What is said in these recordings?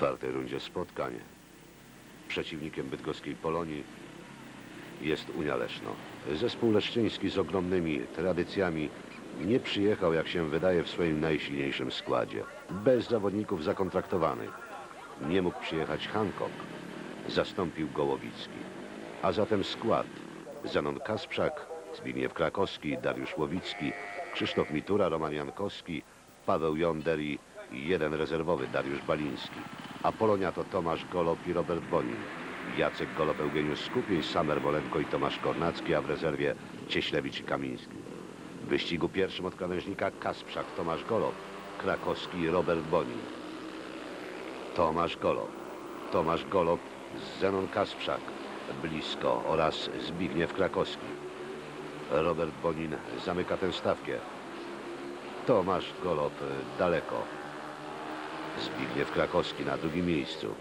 czwartej rundzie spotkań przeciwnikiem bydgoskiej Polonii jest Unia Leszno. Zespół leszczyński z ogromnymi tradycjami nie przyjechał, jak się wydaje, w swoim najsilniejszym składzie. Bez zawodników zakontraktowanych. Nie mógł przyjechać Hancock. Zastąpił Gołowicki. A zatem skład Zenon Kasprzak, Zbigniew Krakowski, Dariusz Łowicki, Krzysztof Mitura, Roman Jankowski, Paweł Jonder i jeden rezerwowy Dariusz Baliński. A Polonia to Tomasz Golob i Robert Bonin. Jacek Golob, Eugeniusz Skupień, Samer Wolenko i Tomasz Kornacki, a w rezerwie Cieślewicz i Kamiński. W wyścigu pierwszym od krawężnika Kasprzak, Tomasz Golob, Krakowski Robert Bonin. Tomasz Golob, Tomasz Golob, Zenon Kasprzak, blisko oraz Zbigniew Krakowski. Robert Bonin zamyka tę stawkę. Tomasz Golob y, daleko. Zbigniew Krakowski na drugim miejscu.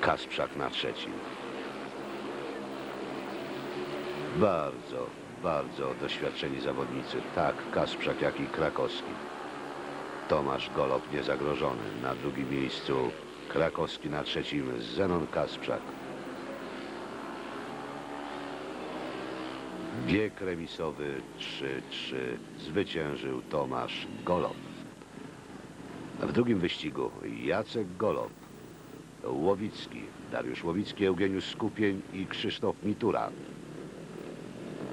Kasprzak na trzecim. Bardzo, bardzo doświadczeni zawodnicy. Tak Kasprzak, jak i Krakowski. Tomasz Golob niezagrożony. Na drugim miejscu Krakowski na trzecim Zenon Kasprzak. Bieg remisowy 3-3 zwyciężył Tomasz Golob. W drugim wyścigu Jacek Golob, Łowicki, Dariusz Łowicki, Eugeniusz Skupień i Krzysztof Mitura.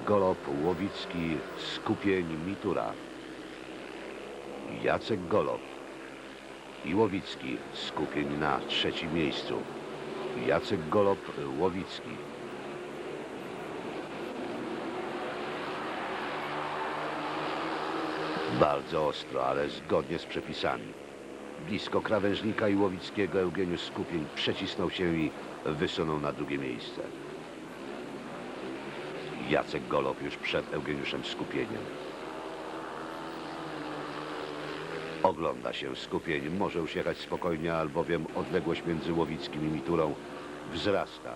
Golob, Łowicki, Skupień, Mitura. Jacek Golob i Łowicki, Skupień na trzecim miejscu. Jacek Golob, Łowicki. Bardzo ostro, ale zgodnie z przepisami. Blisko krawężnika i Łowickiego Eugeniusz Skupień przecisnął się i wysunął na drugie miejsce. Jacek Golob już przed Eugeniuszem Skupieniem. Ogląda się skupień, może już jechać spokojnie, albowiem odległość między Łowickim i Miturą wzrasta.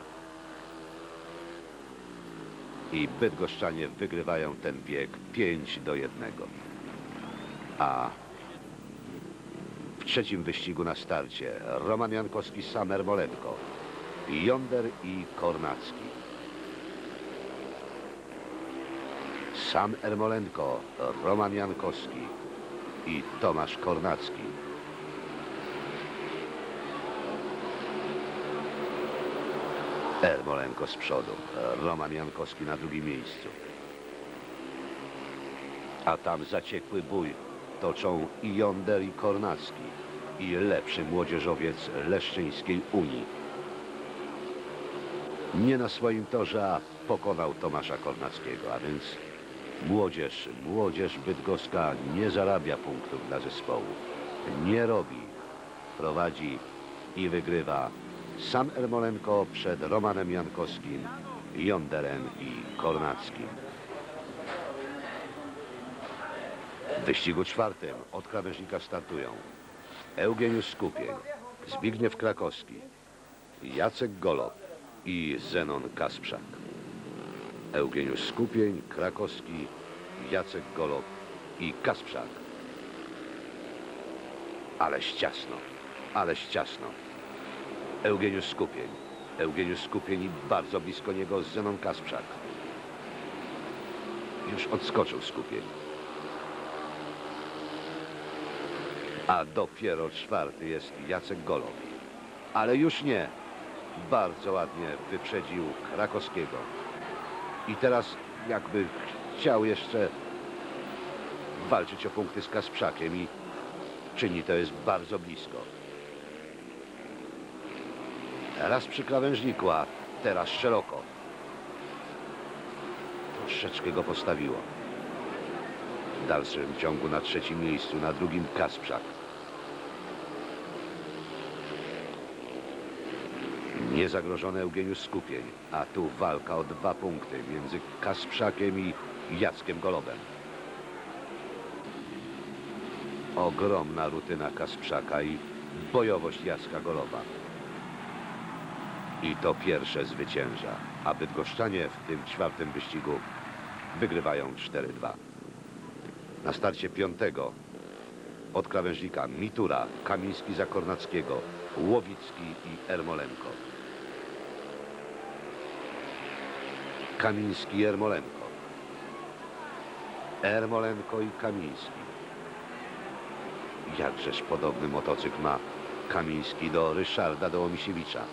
I Bydgoszczanie wygrywają ten bieg 5 do 1. A trzecim wyścigu na starcie Roman Jankowski, Samer Molenko, Jonder i Kornacki. Sam Ermolenko, Roman Jankowski i Tomasz Kornacki. Ermolenko z przodu, Roman Jankowski na drugim miejscu. A tam zaciekły bój toczą i Jonder i Kornacki i lepszy młodzieżowiec Leszczyńskiej Unii. Nie na swoim torze, a pokonał Tomasza Kornackiego, a więc młodzież, młodzież bydgoska nie zarabia punktów dla zespołu. Nie robi. Prowadzi i wygrywa sam Ermolenko przed Romanem Jankowskim, Jonderem i Kornackim. W wyścigu czwartym od krawężnika startują Eugeniusz Skupień, Zbigniew Krakowski, Jacek Golob i Zenon Kasprzak. Eugeniusz Skupień, Krakowski, Jacek Golob i Kasprzak. Aleś ciasno, aleś ciasno. Eugeniusz Skupień, Eugeniusz Skupień i bardzo blisko niego Zenon Kasprzak. Już odskoczył Skupień. A dopiero czwarty jest Jacek Golob. Ale już nie. Bardzo ładnie wyprzedził Krakowskiego. I teraz jakby chciał jeszcze walczyć o punkty z Kasprzakiem i czyni to jest bardzo blisko. Teraz przy krawężniku, a teraz szeroko. Troszeczkę go postawiło. W dalszym ciągu na trzecim miejscu, na drugim Kasprzak. Niezagrożony Eugeniusz Skupień, a tu walka o dwa punkty między Kasprzakiem i Jackiem Golobem. Ogromna rutyna Kasprzaka i bojowość Jacka Goloba. I to pierwsze zwycięża, a Bydgoszczanie w tym czwartym wyścigu wygrywają 4-2. Na starcie piątego Od krawężnika Mitura, Kamiński za Kornackiego, Łowicki i Ermolenko. Kamiński, Ermolenko. Ermolenko i Kamiński. Jakżeż podobny motocykl ma Kamiński do Ryszarda Dołomisiewicza.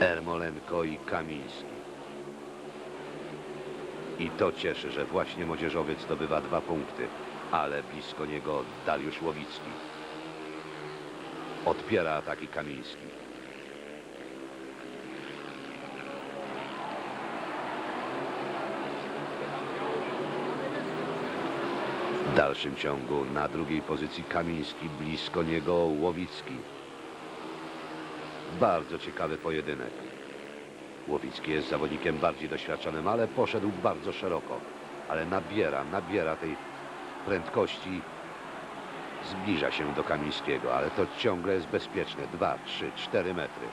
Ermolenko i Kamiński. I to cieszy, że właśnie młodzieżowiec zdobywa dwa punkty, ale blisko niego Dariusz Łowicki. Odpiera ataki Kamiński. W dalszym ciągu na drugiej pozycji Kamiński, blisko niego Łowicki. Bardzo ciekawy pojedynek. Łowicki jest zawodnikiem bardziej doświadczonym, ale poszedł bardzo szeroko. Ale nabiera, nabiera tej prędkości. Zbliża się do Kamińskiego, ale to ciągle jest bezpieczne. Dwa, trzy, cztery metry.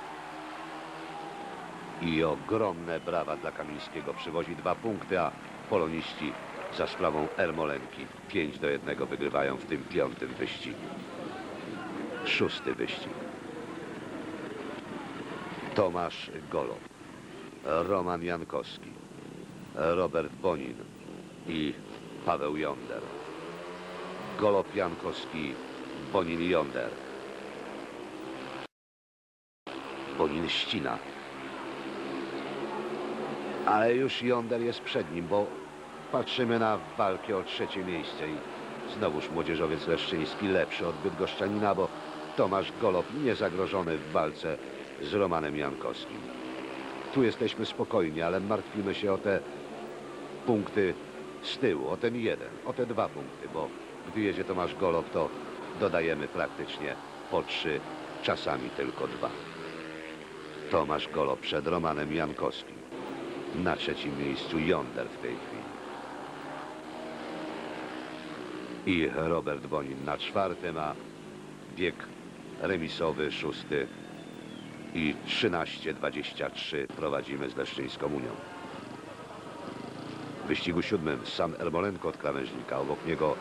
I ogromne brawa dla Kamińskiego. Przywozi dwa punkty, a poloniści za sprawą Ermolenki 5 do 1 wygrywają w tym piątym wyścigu. Szósty wyścig. Tomasz Golob, Roman Jankowski, Robert Bonin i Paweł Jonder. Golob Jankowski, Bonin Jonder. Bonin ścina. Ale już Jonder jest przed nim, bo patrzymy na walkę o trzecie miejsce i znowuż młodzieżowiec leszczyński lepszy od bydgoszczanina, bo Tomasz Golob niezagrożony w walce z Romanem Jankowskim. Tu jesteśmy spokojni, ale martwimy się o te punkty z tyłu, o ten jeden, o te dwa punkty, bo gdy jedzie Tomasz Golob, to dodajemy praktycznie po trzy, czasami tylko dwa. Tomasz Golob przed Romanem Jankowskim. Na trzecim miejscu Jonder w tej chwili. I Robert Bonin na czwartym, a bieg remisowy szósty i 13-23 prowadzimy z Leszczyńską Unią. W wyścigu siódmym Sam Ermolenko od krawężnika, obok niego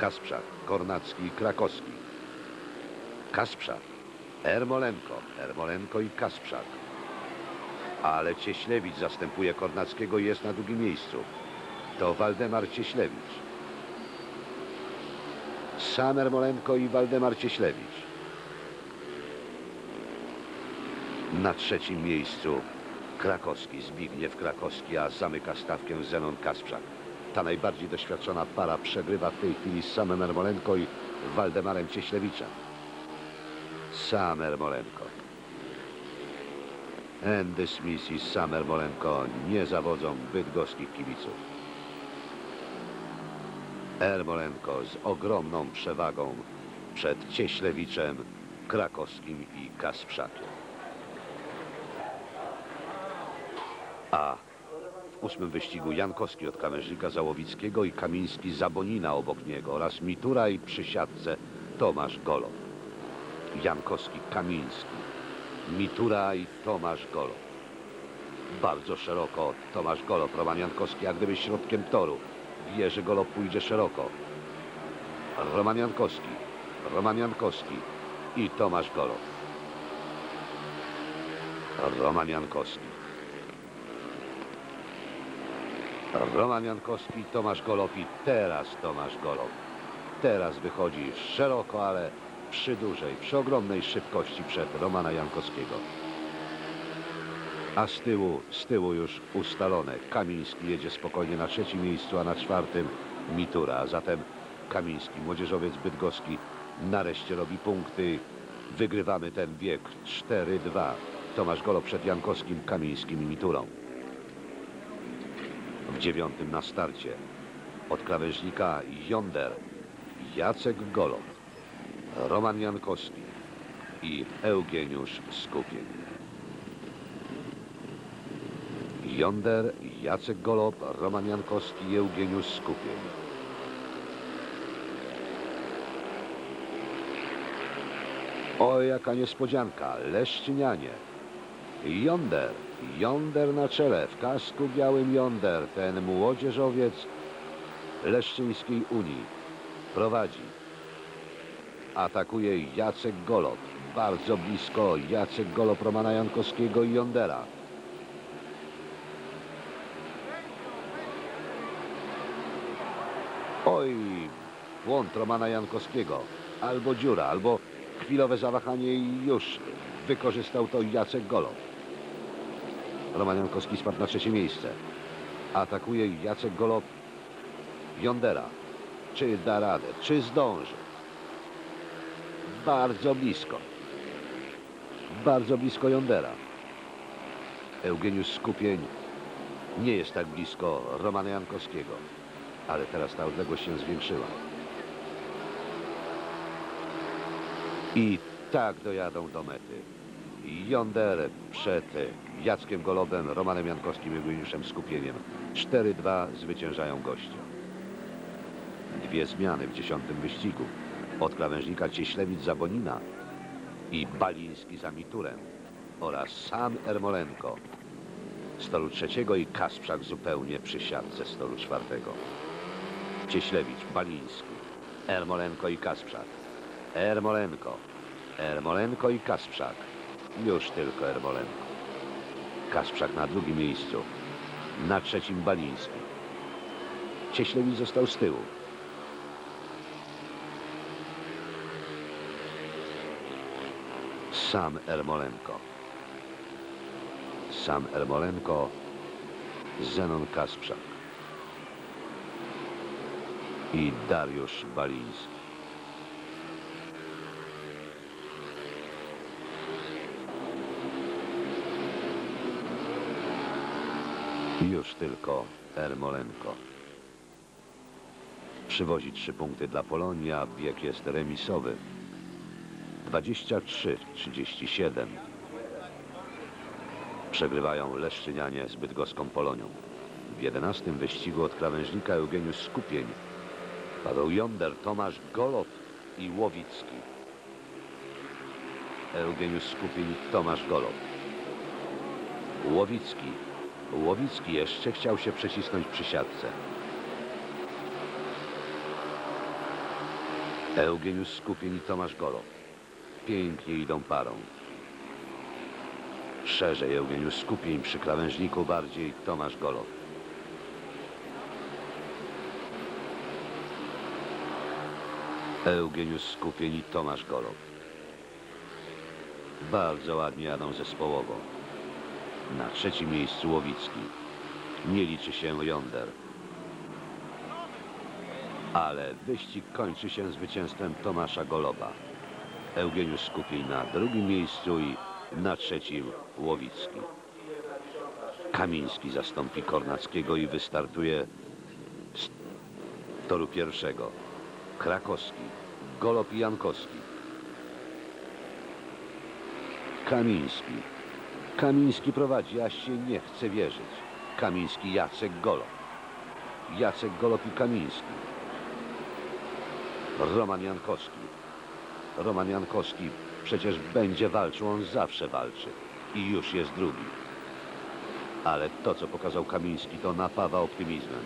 Kasprzak, Kornacki i Krakowski. Kasprzak, Ermolenko, Ermolenko i Kasprzak. Ale Cieślewicz zastępuje Kornackiego i jest na drugim miejscu. To Waldemar Cieślewicz. Sam Ermolenko i Waldemar Cieślewicz. Na trzecim miejscu Krakowski, Zbigniew Krakowski, a zamyka stawkę Zenon Kasprzak. Ta najbardziej doświadczona para przegrywa w tej chwili z samym Ermolenko i Waldemarem Cieślewiczem. Sam Ermolenko. Andy Smith i sam Ermolenko nie zawodzą bydgoskich kibiców. Ermolenko z ogromną przewagą przed Cieślewiczem, Krakowskim i Kasprzakiem. A w ósmym wyścigu Jankowski od kamerzyka Załowickiego i Kamiński Zabonina obok niego oraz Mitura i przy siatce Tomasz Golob. Jankowski Kamiński, Mitura i Tomasz Golob. Bardzo szeroko Tomasz Golob, Roman Jankowski jak gdyby środkiem toru. Wie, że Golob pójdzie szeroko. Roman Jankowski, Roman Jankowski i Tomasz Golob. Roman Jankowski. Roman Jankowski, Tomasz Golob i teraz Tomasz Golob. Teraz wychodzi szeroko, ale przy dużej, przy ogromnej szybkości przed Romana Jankowskiego. A z tyłu, z tyłu już ustalone. Kamiński jedzie spokojnie na trzecim miejscu, a na czwartym Mitura. Zatem Kamiński, młodzieżowiec bydgoski, nareszcie robi punkty. Wygrywamy ten bieg 4-2. Tomasz Golob przed Jankowskim, Kamińskim i Miturą w dziewiątym na starcie. Od krawężnika Jonder, Jacek Golob, Roman Jankowski i Eugeniusz Skupień. Jonder, Jacek Golob, Roman Jankowski i Eugeniusz Skupień. O, jaka niespodzianka, Leszczynianie. Yonder, Yonder na czele, w kasku białym Yonder, ten młodzieżowiec Leszczyńskiej Unii. Prowadzi. Atakuje Jacek Golot. Bardzo blisko Jacek Golop Romana Jankowskiego i Yondera. Oj, błąd Romana Jankowskiego. Albo dziura, albo chwilowe zawahanie i już wykorzystał to Jacek Golop. Roman Jankowski spadł na trzecie miejsce. Atakuje Jacek Golop Jondera. Czy da radę? Czy zdąży? Bardzo blisko. Bardzo blisko Jondera. Eugeniusz Skupień nie jest tak blisko Romana Jankowskiego. Ale teraz ta odległość się zwiększyła. I tak dojadą do mety. Yonder przed Jackiem Golobem, Romanem Jankowskim i Eugeniuszem Skupieniem. 4-2 zwyciężają goście. Dwie zmiany w dziesiątym wyścigu. Od krawężnika Cieślewic za Bonina i Baliński za Miturem oraz sam Ermolenko z toru trzeciego i Kasprzak zupełnie przy siatce z toru czwartego. Cieślewicz, Baliński, Ermolenko i Kasprzak. Ermolenko, Ermolenko i Kasprzak. Już tylko Ermolenko. Kasprzak na drugim miejscu. Na trzecim Baliński. Cieślewicz został z tyłu. Sam Ermolenko. Sam Ermolenko, Zenon Kasprzak i Dariusz Baliński. Już tylko Ermolenko. Przywozi trzy punkty dla Polonii, a bieg jest remisowy. 23-37. Przegrywają Leszczynianie z bydgoską Polonią. W 11 wyścigu od krawężnika Eugeniusz Skupień. Paweł Jonder, Tomasz Golot i Łowicki. Eugeniusz Skupień, Tomasz Golot. Łowicki. Łowicki jeszcze chciał się przecisnąć przy siatce. Eugeniusz Skupień i Tomasz Golot. Pięknie idą parą. Szerzej Eugeniusz Skupień przy krawężniku, bardziej Tomasz Golot. Eugeniusz Skupień i Tomasz Golot. Bardzo ładnie jadą zespołowo. Na trzecim miejscu Łowicki. Nie liczy się Yonder. Ale wyścig kończy się zwycięstwem Tomasza Goloba. Eugeniusz Skupień na drugim miejscu i na trzecim Łowicki. Kamiński zastąpi Kornackiego i wystartuje z toru pierwszego. Krakowski, Golob i Jankowski. Kamiński. Kamiński prowadzi, aż się nie chce wierzyć. Kamiński, Jacek Golob. Jacek Golob i Kamiński. Roman Jankowski. Roman Jankowski przecież będzie walczył, on zawsze walczy. I już jest drugi. Ale to, co pokazał Kamiński, to napawa optymizmem.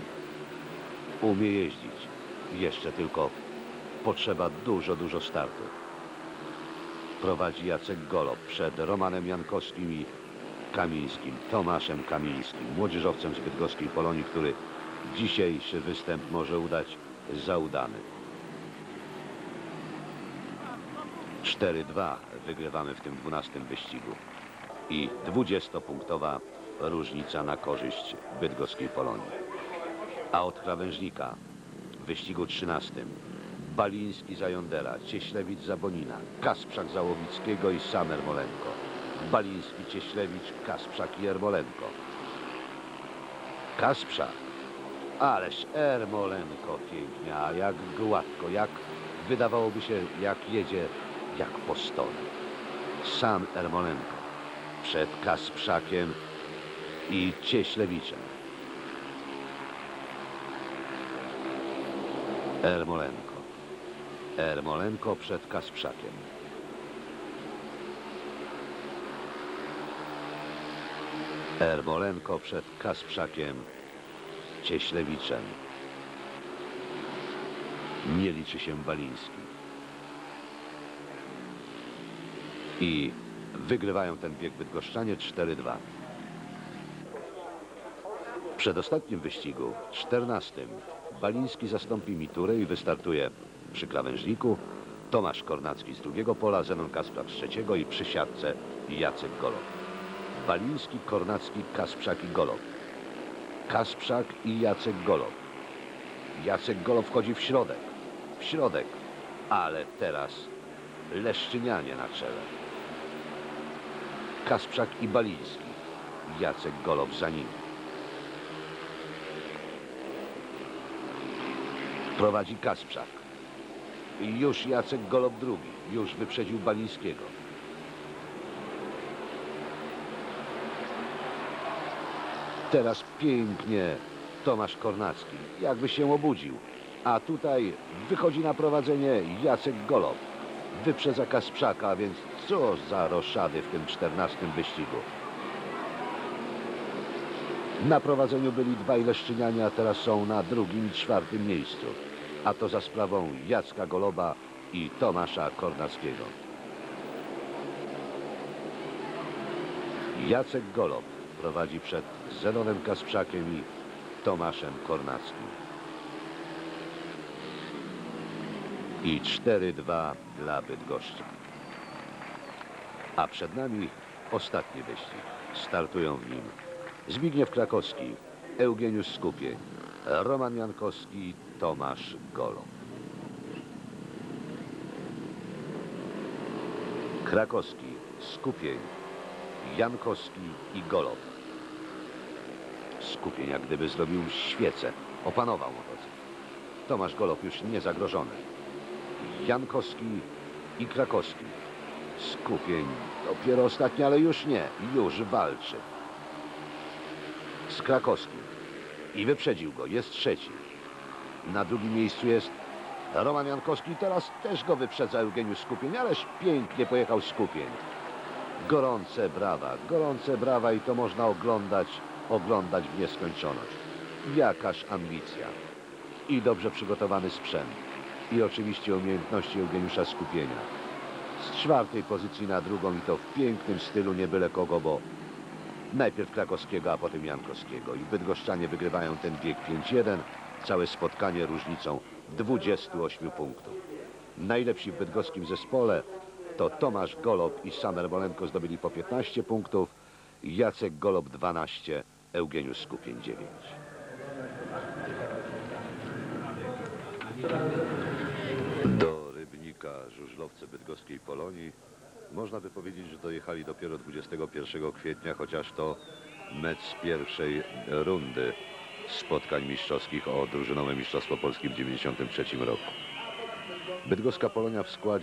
Umie jeździć. Jeszcze tylko potrzeba dużo, dużo startu. Prowadzi Jacek Golob przed Romanem Jankowskim i Kamińskim, Tomaszem Kamińskim, młodzieżowcem z bydgoskiej Polonii, który dzisiejszy występ może udać za udany. 4-2 wygrywamy w tym 12 wyścigu i 20-punktowa różnica na korzyść bydgoskiej Polonii. A od krawężnika w wyścigu 13 Baliński za Jondera, Cieślewicz za Bonina, Kasprzak za Łowickiego i sam Ermolenko. Baliński, Cieślewicz, Kasprzak i Ermolenko. Kasprzak. Ależ Ermolenko pięknie, a jak gładko, jak wydawałoby się, jak jedzie, jak po stole. Sam Ermolenko przed Kasprzakiem i Cieślewiczem. Ermolenko. Ermolenko przed Kasprzakiem. Ermolenko przed Kasprzakiem Cieślewiczem. Nie liczy się Baliński. I wygrywają ten bieg Bydgoszczanie 4-2. W przedostatnim wyścigu, 14, Baliński zastąpi Miturę i wystartuje przy krawężniku Tomasz Kornacki z drugiego pola, Zenon Kasprzak z trzeciego i przy siatce Jacek Golow. Baliński, Kornacki, Kasprzak i Golow. Kasprzak i Jacek Golow. Jacek Golow wchodzi w środek. W środek. Ale teraz Leszczynianie na czele. Kasprzak i Baliński. Jacek Golow za nimi. Prowadzi Kasprzak. Już Jacek Golob drugi. Już wyprzedził Balińskiego. Teraz pięknie Tomasz Kornacki. Jakby się obudził. A tutaj wychodzi na prowadzenie Jacek Golob. Wyprzedza Kasprzaka, więc co za roszady w tym czternastym wyścigu. Na prowadzeniu byli dwaj Leszczynianie, a teraz są na drugim i czwartym miejscu. A to za sprawą Jacka Goloba i Tomasza Kornackiego. Jacek Golob prowadzi przed Zenonem Kasprzakiem i Tomaszem Kornackim. I 4-2 dla Bydgoszczy. A przed nami ostatni wyścig. Startują w nim Zbigniew Krakowski, Eugeniusz Skupień, Roman Jankowski, Tomasz Golob. Krakowski, Skupień, Jankowski i Golob. Skupień jak gdyby zrobił świecę, opanował motocykl. Tomasz Golob już nie zagrożony. Jankowski i Krakowski. Skupień dopiero ostatni, ale już nie, już walczy z Krakowskim. I wyprzedził go, jest trzeci. Na drugim miejscu jest Roman Jankowski. Teraz też go wyprzedza Eugeniusz Skupień, ależ pięknie pojechał Skupień. Gorące brawa, gorące brawa i to można oglądać, oglądać w nieskończoność. Jakaż ambicja. I dobrze przygotowany sprzęt. I oczywiście umiejętności Eugeniusza Skupienia. Z czwartej pozycji na drugą i to w pięknym stylu nie byle kogo, bo Najpierw Krakowskiego, a potem Jankowskiego. I Bydgoszczanie wygrywają ten bieg 5-1. Całe spotkanie różnicą 28 punktów. Najlepsi w bydgoskim zespole to Tomasz Golob i Samer Molenko zdobyli po 15 punktów. Jacek Golob 12, Eugeniusz Skupień 9. Do Rybnika żużlowcy bydgoskiej Polonii można by powiedzieć, że dojechali dopiero 21 kwietnia, chociaż to mecz pierwszej rundy spotkań mistrzowskich o drużynowe Mistrzostwo Polski w 1993 roku. Bydgoska Polonia w składzie